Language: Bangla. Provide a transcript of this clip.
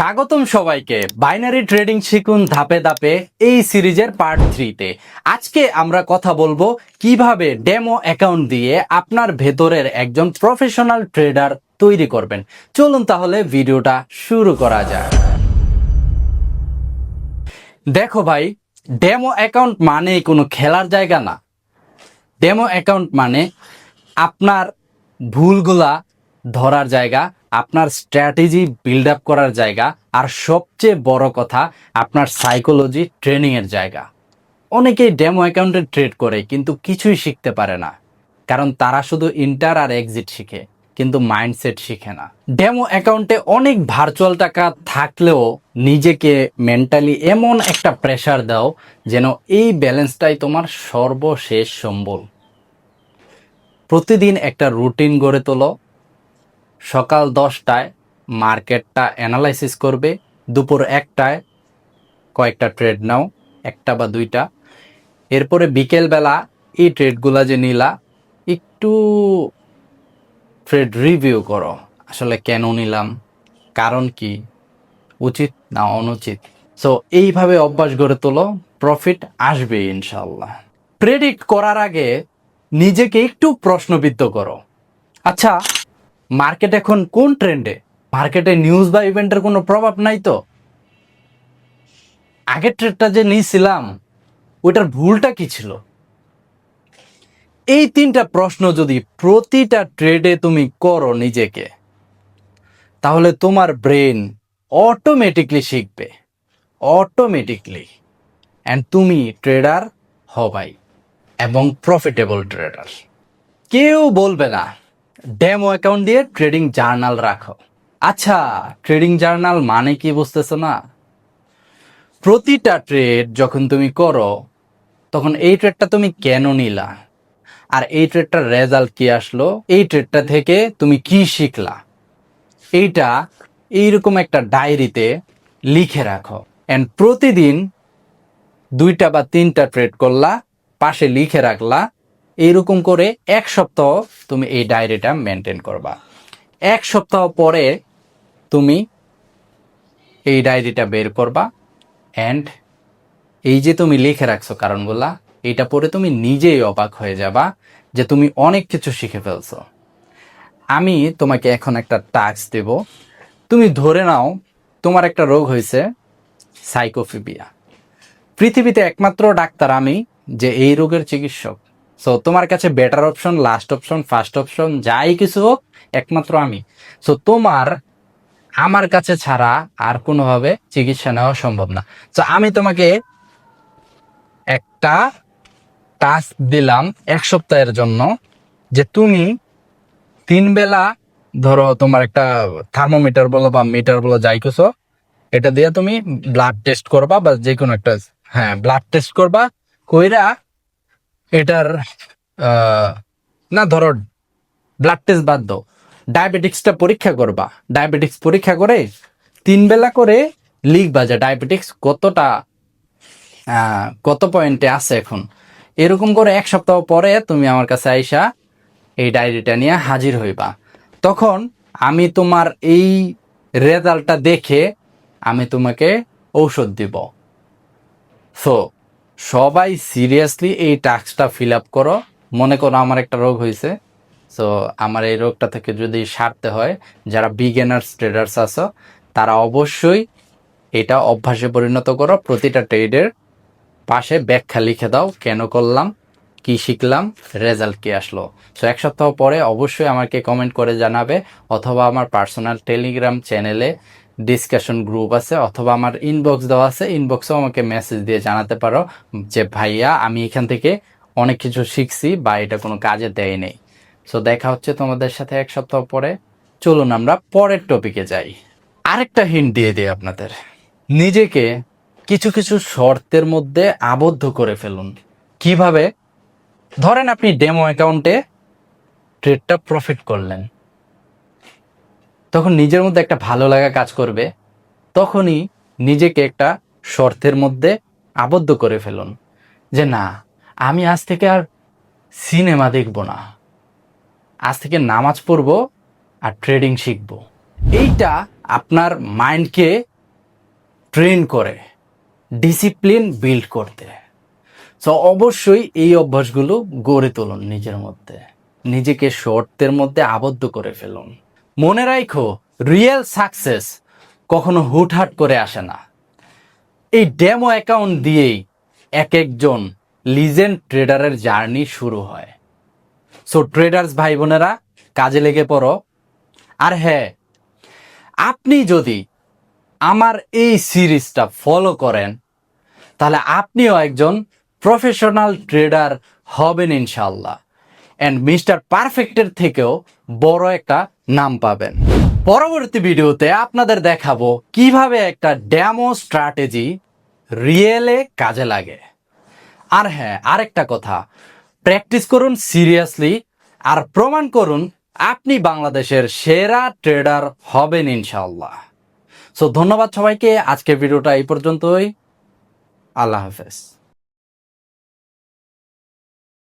স্বাগতম সবাইকে। বাইনারি ট্রেডিং শিখুন ধাপে ধাপে এই সিরিজের পার্ট থ্রিতে। আজকে আমরা কথা বলব কীভাবে ডেমো অ্যাকাউন্ট দিয়ে আপনার ভেতরের একজন প্রফেশনাল ট্রেডার তৈরি করবেন। চলুন তাহলে ভিডিওটা শুরু করা যাক। দেখো ভাই, ডেমো অ্যাকাউন্ট মানে কোনো খেলার জায়গা না। ডেমো অ্যাকাউন্ট মানে আপনার ভুলগুলা ধরার জায়গা আপনার স্ট্র্যাটেজি বিল্ড আপ করার জায়গা। আর সবচেয়ে বড় কথা, আপনার সাইকোলজি ট্রেনিংয়ের জায়গা। অনেকেই ডেমো অ্যাকাউন্টে ট্রেড করে, কিন্তু কিছুই শিখতে পারে না। কারণ তারা শুধু ইন্টার আর এক্সিট শিখে, কিন্তু মাইন্ডসেট শিখে না। ডেমো অ্যাকাউন্টে অনেক ভার্চুয়াল টাকা থাকলেও নিজেকে মেন্টালি এমন একটা প্রেশার দাও যেন এই ব্যালেন্সটাই তোমার সর্বশেষ সম্বল। প্রতিদিন একটা রুটিন গড়ে তোলো সকাল দশটায় মার্কেটটা অ্যানালাইসিস করবে, দুপুর একটায় কয়েকটা ট্রেড নাও, একটা বা দুইটা। এরপরে বিকেলবেলা এই ট্রেডগুলা যে নিলা, একটু ট্রেড রিভিউ করো, আসলে কেন নিলাম, কারণ কি, উচিত না অনুচিত? সো এইভাবে অভ্যাস গড়ে তোলো প্রফিট আসবে ইনশাল্লাহ প্রেডিক্ট করার আগে নিজেকে একটু প্রশ্নবিদ্ধ করো। আচ্ছা মার্কেট এখন কোন ট্রেন্ডে? মার্কেটে নিউজ বা ইভেন্টের কোনো প্রভাব নাই তো? আগের ট্রেডটা যে নিয়েছিলাম, ওইটার ভুলটা কি ছিল? এই তিনটা প্রশ্ন যদি প্রতিটা ট্রেডে তুমি করো নিজেকে, তাহলে তোমার ব্রেন অটোমেটিকলি শিখবে। অটোমেটিকলি অ্যান্ড তুমি ট্রেডার হবাই এবং প্রফিটেবল ট্রেডার কেউ বলবে না ডেমো অ্যাকাউন্ট দিয়ে ট্রেডিং জার্নাল রাখো। আচ্ছা ট্রেডিং জার্নাল মানে কি বুঝতেছো না? প্রতিটা ট্রেড যখন তুমি করো, তখন এই ট্রেডটা তুমি কেন নিলা? আর এই ট্রেডটার রেজাল্ট কি আসলো? এই ট্রেডটা থেকে তুমি কি শিখলা? এইটা এইরকম একটা ডায়েরিতে লিখে রাখো। অ্যান্ড প্রতিদিন দুইটা বা তিনটা ট্রেড করলা, পাশে লিখে রাখলা এইরকম করে এক সপ্তাহ তুমি এই ডায়েরিটা মেনটেন করবা। এক সপ্তাহ পরে তুমি এই ডায়েরিটা বের করবা অ্যান্ড এই যে তুমি লিখে রাখছো কারণগুলা এটা পরে তুমি নিজেই অবাক হয়ে যাবা যে তুমি অনেক কিছু শিখে ফেলছো। আমি তোমাকে এখন একটা টাস্ক দেব। তুমি ধরে নাও তোমার একটা রোগ হয়েছে সাইকোফিবিয়া পৃথিবীতে একমাত্র ডাক্তার আমি যে এই রোগের চিকিৎসক। সো তোমার কাছে better option last option first option যাই কিছু হোক, একমাত্র আমি। সো তোমার, আমার কাছে ছাড়া আর কোনোভাবে চিকিৎসা নেওয়া সম্ভব না। তো আমি তোমাকে একটা টাস্ক দিলাম এক সপ্তাহের জন্য, যে তুমি তিন বেলা, ধরো তোমার একটা থার্মোমিটার বলো বা মিটার বলো যাই কিছু এটা দিয়ে তুমি ব্লাড টেস্ট করবা বা যে কোনো একটা হ্যাঁ ব্লাড টেস্ট করবা, কইরা এটার না ধরো ব্লাড টেস্ট বাদ দাও। ডায়াবেটিক্সটা পরীক্ষা করবা। ডায়াবেটিক্স পরীক্ষা করে তিন বেলা করে লিখবা যে ডায়াবেটিক্স কতটা কত পয়েন্টে আছে এখন। এরকম করে এক সপ্তাহ পরে তুমি আমার কাছে আইসা এই ডায়েরিটা নিয়ে হাজির হইবা। তখন আমি তোমার এই রেজাল্টটা দেখে আমি তোমাকে ঔষধ দিব। সো সবাই সিরিয়াসলি এই টাস্কটা ফিল আপ করো। মনে করো আমার একটা রোগ হয়েছে। সো আমার এই রোগটা থেকে যদি সারতে হয়, যারা বিগেনার্স ট্রেডার্স আছো, তারা অবশ্যই এটা অভ্যাসে পরিণত করো। প্রতিটা ট্রেডের পাশে ব্যাখ্যা লিখে দাও, কেন করলাম, কি শিখলাম রেজাল্ট কি আসলো। সো এক সপ্তাহ পরে অবশ্যই আমাকে কমেন্ট করে জানাবে, অথবা আমার পার্সোনাল টেলিগ্রাম চ্যানেলে ডিসকাশন গ্রুপ আছে, অথবা আমার ইনবক্স দেওয়া আছে ইনবক্সেও আমাকে মেসেজ দিয়ে জানাতে পারো যে, ভাইয়া, আমি এখান থেকে অনেক কিছু শিখছি, বা এটা কোনো কাজে দেয় নেই। সো দেখা হচ্ছে তোমাদের সাথে এক সপ্তাহ পরে। চলুন আমরা পরের টপিকে যাই। আরেকটা হিন্ট দিয়ে দিই আপনাদের। নিজেকে কিছু কিছু শর্তের মধ্যে আবদ্ধ করে ফেলুন। কীভাবে? ধরেন আপনি ডেমো অ্যাকাউন্টে ট্রেডটা প্রফিট করলেন। তখন নিজের মধ্যে একটা ভালো লাগা কাজ করবে, তখনই নিজেকে একটা শর্তের মধ্যে আবদ্ধ করে ফেলুন যে না, আমি আজ থেকে আর সিনেমা দেখব না। আজ থেকে নামাজ পড়ব আর ট্রেডিং শিখব। এইটা আপনার মাইন্ডকে ট্রেন করে, ডিসিপ্লিন বিল্ড করতে। সো অবশ্যই এই অভ্যাসগুলো গড়ে তুলুন নিজের মধ্যে। নিজেকে শর্তের মধ্যে আবদ্ধ করে ফেলুন। মনে রাখো রিয়েল সাকসেস কখনো হুটহাট করে আসে না। এই ডেমো অ্যাকাউন্ট দিয়েই এক একজন লিজেন্ড ট্রেডারের জার্নি শুরু হয়। সো ট্রেডার্স ভাই বোনেরা কাজে লেগে পড়ো। আর হ্যাঁ আপনি যদি আমার এই সিরিজটা ফলো করেন, তাহলে আপনিও একজন প্রফেশনাল ট্রেডার হবেন ইনশাল্লাহ অ্যান্ড মিস্টার পারফেক্টের থেকেও বড় একটা নাম পাবেন। পরবর্তী ভিডিওতে আপনাদের দেখাবো কীভাবে একটা ড্যামো স্ট্র্যাটেজি রিয়েলে কাজে লাগে। আর হ্যাঁ আরেকটা কথা, প্র্যাকটিস করুন সিরিয়াসলি আর প্রমাণ করুন আপনি বাংলাদেশের সেরা ট্রেডার হবেন ইনশাল্লাহ সো ধন্যবাদ সবাইকে, আজকের ভিডিওটা এই পর্যন্তই। আল্লাহ হাফেজ।